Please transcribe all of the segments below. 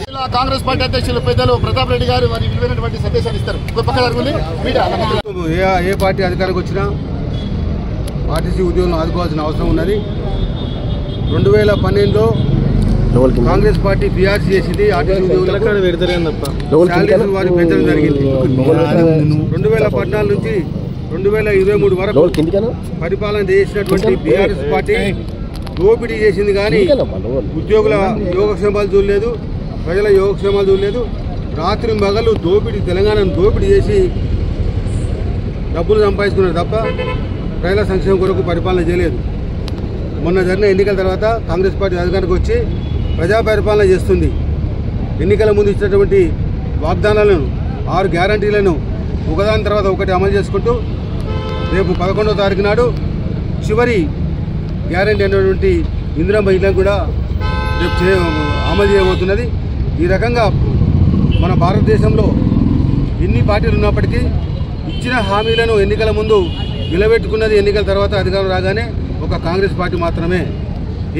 జిల్లా కాంగ్రెస్ పార్టీ అధ్యక్షులు పెద్దలు ప్రతాప్ రెడ్డి గారు వారి విలువైనటువంటి సందేశాన్ని ఇస్తారు. పక్క జరుగుతుంది ఏ ఏ పార్టీ అధికారికి వచ్చినా ఆర్టీసీ ఉద్యోగులను ఆదుకోవాల్సిన అవసరం ఉన్నది. రెండు వేల పన్నెండులో కాంగ్రెస్ పార్టీ బీఆర్సీ చేసింది పెంచడం జరిగింది. రెండు వేల పద్నాలుగు నుంచి రెండు వేల ఇరవై మూడు వరకు పరిపాలన చేసినటువంటి బీఆర్ఎస్ పార్టీ దోపిడీ చేసింది కానీ ఉద్యోగుల యోగక్షేమాలు చూడలేదు ప్రజల యోగక్షేమాలు చూడలేదు. రాత్రి మగలు దోపిడీ తెలంగాణను దోపిడీ చేసి డబ్బులు సంపాదించుకున్నారు తప్ప ప్రజల సంక్షేమం కొరకు పరిపాలన చేయలేదు. మొన్న జరిగిన ఎన్నికల తర్వాత కాంగ్రెస్ పార్టీ అధికారానికి వచ్చి ప్రజా పరిపాలన చేస్తుంది. ఎన్నికల ముందు ఇచ్చినటువంటి వాగ్దానాలను ఆరు గ్యారంటీలను ఒకదాని తర్వాత ఒకటి అమలు చేసుకుంటూ రేపు పదకొండవ తారీఖు నాడు చివరి గ్యారంటీ అయినటువంటి ఇందిరా మహిళకు కూడా రేపు చే అమలు చేయబోతున్నది. ఈ రకంగా మన భారతదేశంలో ఎన్ని పార్టీలు ఉన్నప్పటికీ ఇచ్చిన హామీలను ఎన్నికల ముందు నిలబెట్టుకున్నది ఎన్నికల తర్వాత అధికారం రాగానే ఒక కాంగ్రెస్ పార్టీ మాత్రమే.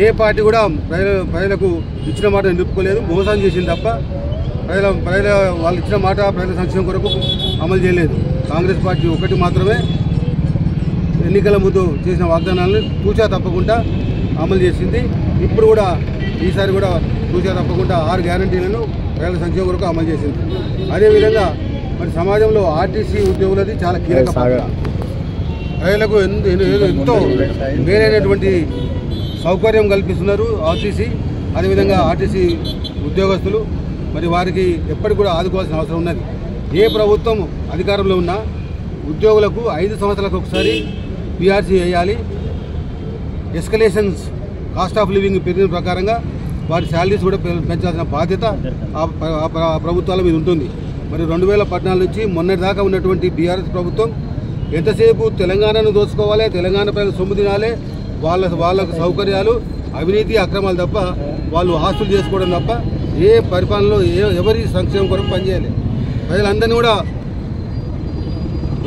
ఏ పార్టీ కూడా ప్రజల ప్రజలకు ఇచ్చిన మాట నిలుపుకోలేదు. మోసం చేసింది తప్ప ప్రజల ప్రజల వాళ్ళు ఇచ్చిన మాట ప్రజల సంక్షేమం కొరకు అమలు చేయలేదు. కాంగ్రెస్ పార్టీ ఒకటి మాత్రమే ఎన్నికల ముందు చేసిన వాగ్దానాలను తూచా తప్పకుండా అమలు చేసింది. ఇప్పుడు కూడా ఈసారి కూడా తూచా తప్పకుండా ఆరు గ్యారంటీలను ప్రజల సంక్షేమం కొరకు అమలు చేసింది. అదేవిధంగా మరి సమాజంలో ఆర్టీసీ ఉద్యోగులది చాలా కీలక ప్రజలకు ఎంతో మేలైనటువంటి సౌకర్యం కల్పిస్తున్నారు ఆర్టీసీ అదేవిధంగా ఆర్టీసీ ఉద్యోగస్తులు. మరి వారికి ఎప్పటికి కూడా ఆదుకోవాల్సిన అవసరం ఉన్నది. ఏ ప్రభుత్వం అధికారంలో ఉన్నా ఉద్యోగులకు ఐదు సంవత్సరాలకు ఒకసారి పీఆర్సీ వేయాలి. ఎస్కలేషన్స్ కాస్ట్ ఆఫ్ లివింగ్ పెరిగిన ప్రకారంగా వారి శాలరీస్ కూడా పె- పెంచాల్సిన బాధ్యత ఆ ప్రభుత్వాల మీద ఉంటుంది. మరి రెండు వేల పద్నాలుగు నుంచి మొన్నటి దాకా ఉన్నటువంటి బీఆర్ఎస్ ప్రభుత్వం ఎంతసేపు తెలంగాణను దోచుకోవాలి తెలంగాణ ప్రజలు సొమ్ము తినాలి వాళ్ళ వాళ్ళకు సౌకర్యాలు అవినీతి అక్రమాలు తప్ప వాళ్ళు ఆస్తులు చేసుకోవడం తప్ప ఏ పరిపాలనలో ఏ ఎవరి సంక్షేమం కొరకు పనిచేయాలి ప్రజలందరినీ కూడా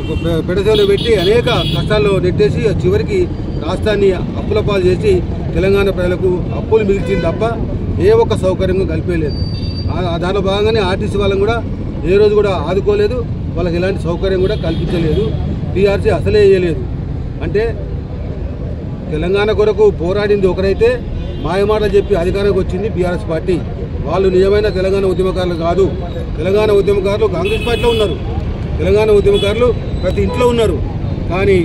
ఒక పెట్టి అనేక కష్టాల్లో నెట్టేసి చివరికి రాష్ట్రాన్ని అప్పుల పాలు చేసి తెలంగాణ ప్రజలకు అప్పులు మిగిల్చింది తప్ప ఏ ఒక్క సౌకర్యం కల్పించలేదు దానిలో భాగంగానే ఆర్టీసీ వాళ్ళని కూడా ఏ రోజు కూడా ఆదుకోలేదు. వాళ్ళకి ఎలాంటి సౌకర్యం కూడా కల్పించలేదు. టీఆర్సీ అసలే వేయలేదు అంటే తెలంగాణ కొరకు పోరాడింది ఒకరైతే మాయమాటలు చెప్పి అధికారానికి వచ్చింది బీఆర్ఎస్ పార్టీ. వాళ్ళు నిజమైన తెలంగాణ ఉద్యమకారులు కాదు. తెలంగాణ ఉద్యమకారులు కాంగ్రెస్ పార్టీలో ఉన్నారు. తెలంగాణ ఉద్యమకారులు ప్రతి ఇంట్లో ఉన్నారు. కానీ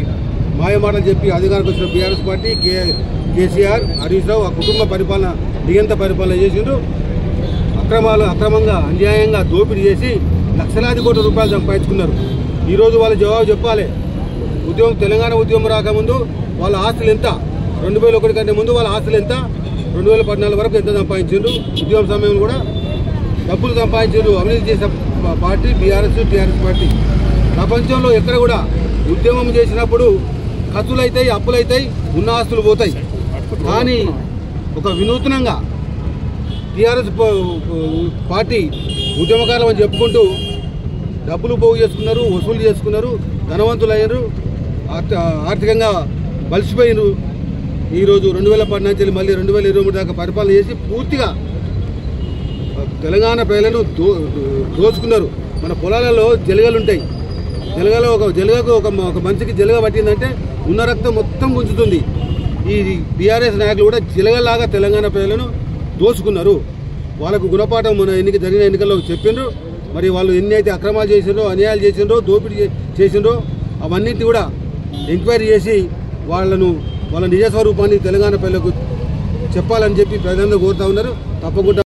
మాయమాటలు చెప్పి అధికారానికి వచ్చిన BRS party K KCR Harish Rao ఆ కుటుంబ పరిపాలన నియంత పరిపాలన చేసిండ్రు. అక్రమాలు అక్రమంగా అన్యాయంగా దోపిడీ చేసి లక్షలాది కోట్ల రూపాయలు సంపాదించుకున్నారు. ఈరోజు వాళ్ళు జవాబు చెప్పాలి. ఉద్యమం తెలంగాణ ఉద్యమం రాకముందు వాళ్ళ ఆస్తులు ఎంత? రెండు వేల ఒకటి కంటే ముందు వాళ్ళ ఆస్తులు ఎంత? రెండు వేల పద్నాలుగు వరకు ఎంత సంపాదించారు ఉద్యోగం సమయంలో కూడా డబ్బులు సంపాదించారు అవినీతి చేసిన పార్టీ బీఆర్ఎస్ టీఆర్ఎస్ పార్టీ. ప్రపంచంలో ఎక్కడ కూడా ఉద్యమం చేసినప్పుడు ఖర్చులు అవుతాయి అప్పులు అవుతాయి ఉన్న ఆస్తులు పోతాయి. కానీ ఒక వినూత్నంగా టీఆర్ఎస్ పార్టీ ఉద్యమకాలం అని చెప్పుకుంటూ డబ్బులు పోగు చేసుకున్నారు వసూలు చేసుకున్నారు ధనవంతులు అయ్యారు ఆర్థికంగా బలిసిపోయినారు ఈరోజు రెండు వేల పద్నాలుగు మళ్ళీ రెండు వేల ఇరవై మూడు దాకా పరిపాలన చేసి పూర్తిగా తెలంగాణ ప్రజలను దో దోచుకున్నారు. మన పొలాలలో జలగలు ఉంటాయి. జలగలో ఒక జలగకు ఒక ఒక మనిషికి జలగ పట్టిందంటే ఉన్న రక్తం మొత్తం గుంజుతుంది. ఈ బీఆర్ఎస్ నాయకులు కూడా జలగలాగా తెలంగాణ ప్రజలను దోచుకున్నారు. వాళ్ళకు గుణపాఠం మన ఎన్నిక జరిగిన ఎన్నికల్లో చెప్పిండ్రు. మరి వాళ్ళు ఎన్ని అయితే అక్రమాలు చేసిండ్రో అన్యాయాలు చేసిండ్రో దోపిడీ చే- చేసిండ్రో అవన్నింటి కూడా ఎంక్వైరీ చేసి వాళ్ళను వాళ్ళ నిజ స్వరూపాన్ని తెలంగాణ ప్రజలకు చెప్పాలని చెప్పి ప్రజలందరూ కోరుతా ఉన్నారు. తప్పకుండా